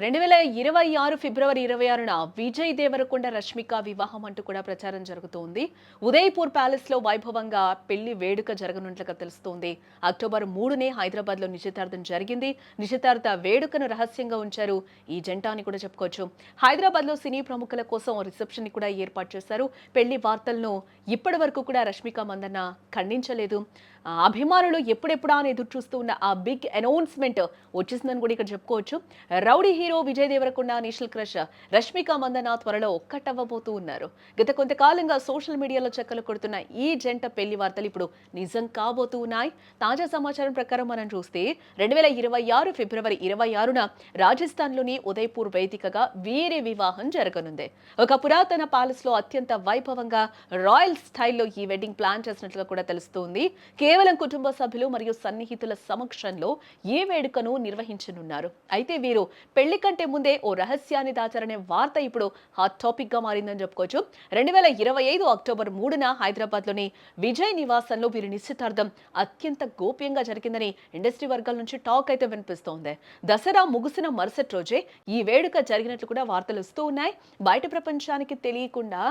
రెండు వేల ఇరవై ఆరు ఫిబ్రవరి ఇరవై ఆరున విజయ్ దేవరకొండ రష్మిక వివాహం అంటూ కూడా ప్రచారం జరుగుతోంది. ఉదయపూర్ ప్యాలెస్లో వైభవంగా పెళ్ళి వేడుక జరగనున్నట్లుగా తెలుస్తోంది. అక్టోబర్ మూడునే హైదరాబాద్లో నిశ్చితార్థం జరిగింది. నిశ్చితార్థ వేడుకను రహస్యంగా ఉంచారు. ఈ జంట అని కూడా చెప్పుకోవచ్చు. హైదరాబాద్లో సినీ ప్రముఖుల కోసం రిసెప్షన్ని కూడా ఏర్పాటు చేశారు. పెళ్ళి వార్తలను ఇప్పటి వరకు కూడా రష్మిక మందన్న ఖండించలేదు. అభిమానులు ఎప్పుడెప్పుడా అని ఎదురు చూస్తూ ఉన్న ఆ బిగ్ అనౌన్స్మెంట్ వచ్చేసిందని కూడా ఇక్కడ చెప్పుకోవచ్చు. Rowdy hero Vijay Deverakonda national crush Rashmika Mandanna త్వరలో ఒక్కటవ్వబోతూ ఉన్నారు. గత కొంతకాలంగా సోషల్ మీడియాలో చెక్కలు కొడుతున్న ఈ జంట పెళ్ళి వార్తలు ఇప్పుడు నిజం కాబోతూ ఉన్నాయి. తాజా సమాచారం ప్రకారం మనం చూస్తే రెండు వేల ఇరవై ఆరు ఫిబ్రవరి ఇరవై ఆరున రాజస్థాన్లోని ఉదయ్పూర్ వేదికగా వీరి వివాహం జరగనుంది. ఒక పురాతన ప్యాలెస్లో అత్యంత వైభవంగా రాయల్ స్టైల్లో ఈ వెడ్డింగ్ ప్లాన్ చేసినట్లుగా కూడా తెలుస్తోంది. కేవలం కుటుంబ సభ్యులు మరియు సన్నిహితుల సమక్షంలో ఈ వేడుకను నిర్వహించనున్నారు. అయితే వీరు పెళ్ళి కంటే ముందే ఓ రహస్యాన్ని దాచారనే వార్త ఇప్పుడు హాట్ టాపిక్గా మారిందని చెప్పుకోవచ్చు. రెండు వేల ఇరవై ఐదు అక్టోబర్ మూడున హైదరాబాద్లోని విజయ్ నివాసంలో వీరి నిశ్చితార్థం అత్యంత గోప్యంగా జరిగిందని ఇండస్ట్రీ వర్గాల నుంచి టాక్ అయితే వినిపిస్తోంది. దసరా ముగిసిన మరుసటి రోజే ఈ వేడుక జరిగినట్లు కూడా వార్తలు వస్తూ ఉన్నాయి. బయట ప్రపంచానికి తెలియకుండా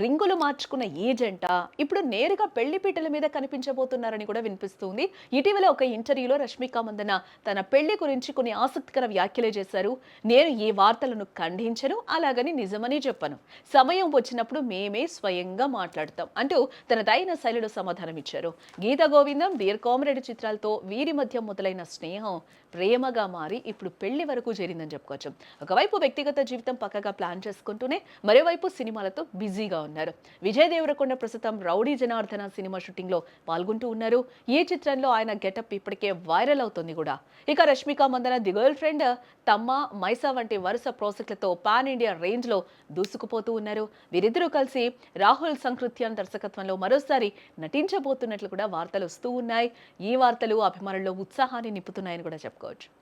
రింగులు మార్చుకున్న ఈ జంట ఇప్పుడు నేరుగా పెళ్ళి పీటల మీద కనిపించబోతున్నారని కూడా వినిపిస్తుంది. ఇటీవల ఒక ఇంటర్వ్యూలో రష్మిక మందన తన పెళ్ళి గురించి కొన్ని ఆసక్తికర వ్యాఖ్యలు చేశారు. నేను ఈ వార్తలను ఖండించను అలాగని నిజమని చెప్పను. సమయం వచ్చినప్పుడు మేమే స్వయంగా మాట్లాడతాం అంటూ తనదైన శైలిలో సమాధానం ఇచ్చారు గీత గోవిందం డియర్ కామ్రేడ్ చిత్రాలతో వీరి మధ్య మొదలైన స్నేహం ప్రేమగా మారి ఇప్పుడు పెళ్ళి వరకు చేరిందని చెప్పుకోవచ్చు. ఒకవైపు వ్యక్తిగత జీవితం పక్కగా ప్లాన్ చేసుకుంటూనే మరోవైపు సినిమాలతో బిజీగా ఉన్నారు. విజయ్ దేవరకొండ ప్రస్తుతం రౌడీ జనార్దన సినిమా షూటింగ్లో పాల్గొంటూ ఉన్నారు. ఈ చిత్రంలో ఆయన గెటప్ ఇప్పటికే వైరల్ అవుతుంది కూడా. ఇక Rashmika Mandanna the girlfriend Thamma Mysaa వంటి వరుస ప్రాజెక్టులతో పాన్ ఇండియా రేంజ్లో దూసుకుపోతూ ఉన్నారు. వీరిద్దరూ కలిసి రాహుల్ సంకృత్యాన్ దర్శకత్వంలో మరోసారి నటించబోతున్నట్లు కూడా వార్తలు వస్తూ ఉన్నాయి. ఈ వార్తలు అభిమానుల్లో ఉత్సాహాన్ని నింపుతున్నాయని కూడా చెప్పుకోవచ్చు.